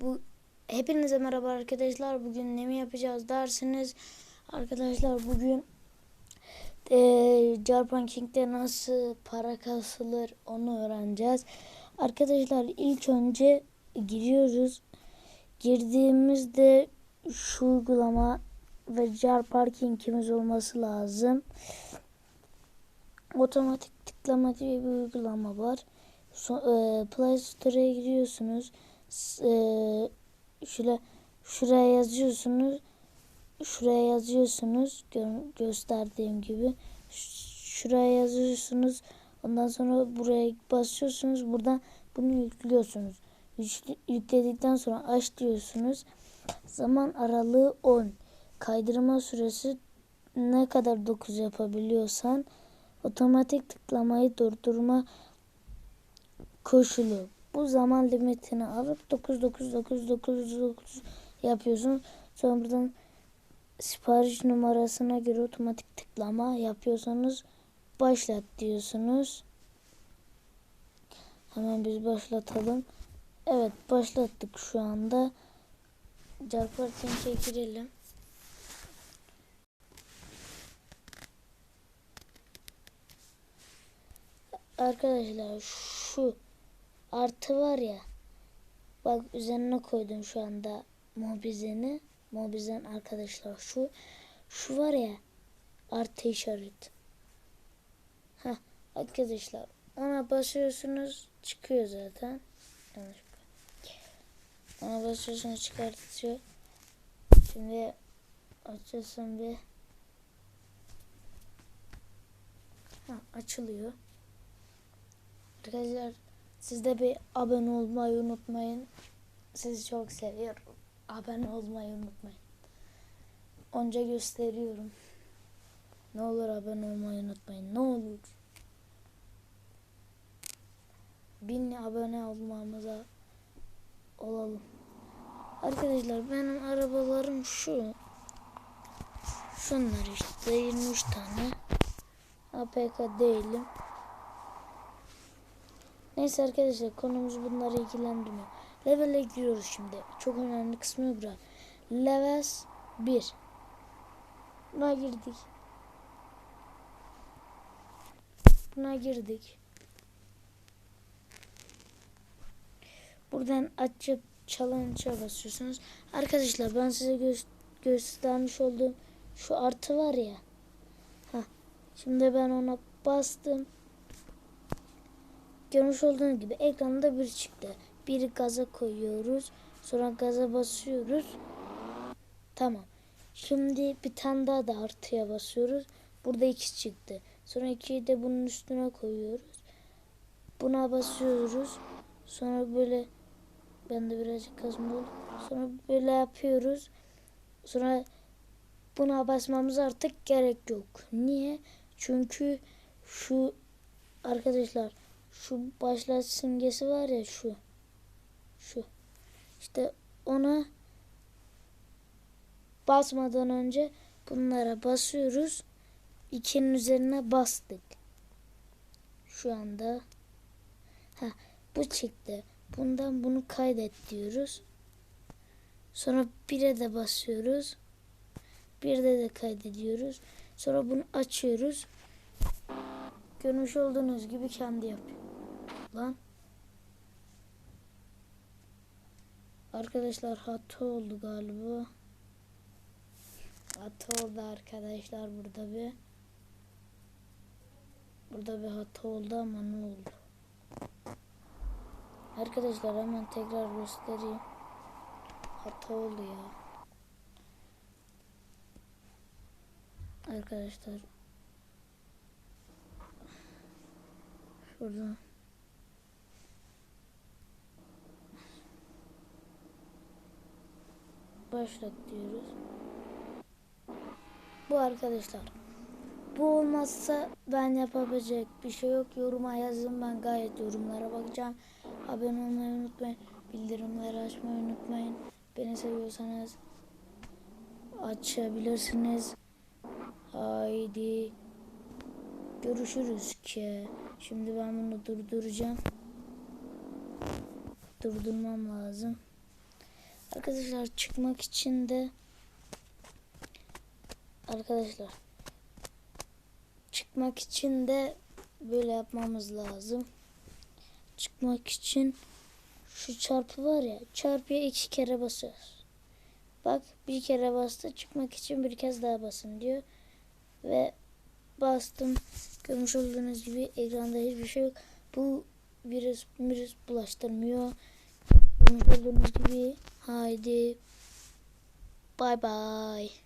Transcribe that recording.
Bu hepinize merhaba arkadaşlar. Bugün ne mi yapacağız dersiniz? Arkadaşlar bugün eee Jarpan King'de nasıl para kasılır onu öğreneceğiz. Arkadaşlar ilk önce giriyoruz. Girdiğimizde şu uygulama ve Jar Parking'imiz olması lazım. Otomatik tıklama diye bir uygulama var. E, Play Store'a giriyorsunuz. E, şöyle şuraya yazıyorsunuz. Şuraya yazıyorsunuz. Gö- gösterdiğim gibi. Şuraya yazıyorsunuz. Ondan sonra buraya basıyorsunuz. Buradan bunu yüklüyorsunuz. Yükle- Yükledikten sonra aç diyorsunuz. Zaman aralığı 10. Kaydırma süresi ne kadar 9 yapabiliyorsan otomatik tıklamayı durdurma koşulu. Bu zaman limitini alıp 99999 yapıyorsun. Sonra buradan sipariş numarasına göre otomatik tıklama yapıyorsanız başlat diyorsunuz. Hemen biz başlatalım. Evet başlattık şu anda. Carpartin'e girelim. Arkadaşlar şu artı var ya. Bak üzerine koydum şu anda mobizeni. Mobizen arkadaşlar şu. Şu var ya artı işaret. Heh, arkadaşlar ona basıyorsunuz çıkıyor zaten. Yanlış ona basıyorsunuz çıkartıyor. Şimdi açıyorsun bir. Ha, açılıyor. Arkadaşlar siz de bir abone olmayı unutmayın. Sizi çok seviyorum. Abone olmayı unutmayın. Onca gösteriyorum. Ne olur abone olmayı unutmayın. Ne olur. Bin abone olmamıza olalım. Arkadaşlar benim arabalarım şu. Şunlar işte 23 tane. APK değilim. Neyse arkadaşlar konumuz bunları ilgilendirmiyor. Level'e giriyoruz şimdi. Çok önemli kısmı bura. Level 1. Buna girdik. Buna girdik. Buradan açıp challenge'a basıyorsunuz. Arkadaşlar ben size gö- göstermiş olduğum şu artı var ya. Heh. Şimdi ben ona bastım. Görmüş olduğunuz gibi ekranda bir çıktı. Bir gaza koyuyoruz. Sonra gaza basıyoruz. Tamam. Şimdi bir tane daha da artıya basıyoruz. Burada iki çıktı. Sonra ikiyi de bunun üstüne koyuyoruz. Buna basıyoruz. Sonra böyle ben de birazcık kazma oldu. Sonra böyle yapıyoruz. Sonra buna basmamız artık gerek yok. Niye? Çünkü şu arkadaşlar şu başlat simgesi var ya şu. Şu. İşte ona basmadan önce bunlara basıyoruz. İkinin üzerine bastık. Şu anda ha bu çıktı. Bundan bunu kaydet diyoruz. Sonra bire de basıyoruz. Bir de de kaydediyoruz. Sonra bunu açıyoruz. Görmüş olduğunuz gibi kendi yapıyor. Lan. Arkadaşlar hata oldu galiba. Hata oldu arkadaşlar burada bir. Burada bir hata oldu ama ne oldu? Arkadaşlar hemen tekrar göstereyim. Hata oldu ya. Arkadaşlar Şurada. Başlat diyoruz. Bu arkadaşlar. Bu olmazsa ben yapabilecek bir şey yok. Yoruma yazın ben gayet yorumlara bakacağım. Abone olmayı unutmayın. Bildirimleri açmayı unutmayın. Beni seviyorsanız açabilirsiniz. Haydi. Görüşürüz ki. Şimdi ben bunu durduracağım. Durdurmam lazım. Arkadaşlar çıkmak için de arkadaşlar çıkmak için de böyle yapmamız lazım. Çıkmak için şu çarpı var ya çarpıya iki kere basıyoruz. Bak bir kere bastı çıkmak için bir kez daha basın diyor. Ve bastım. Görmüş olduğunuz gibi ekranda hiçbir şey yok. Bu virüs virüs bulaştırmıyor. Görmüş olduğunuz gibi haydi bay bay.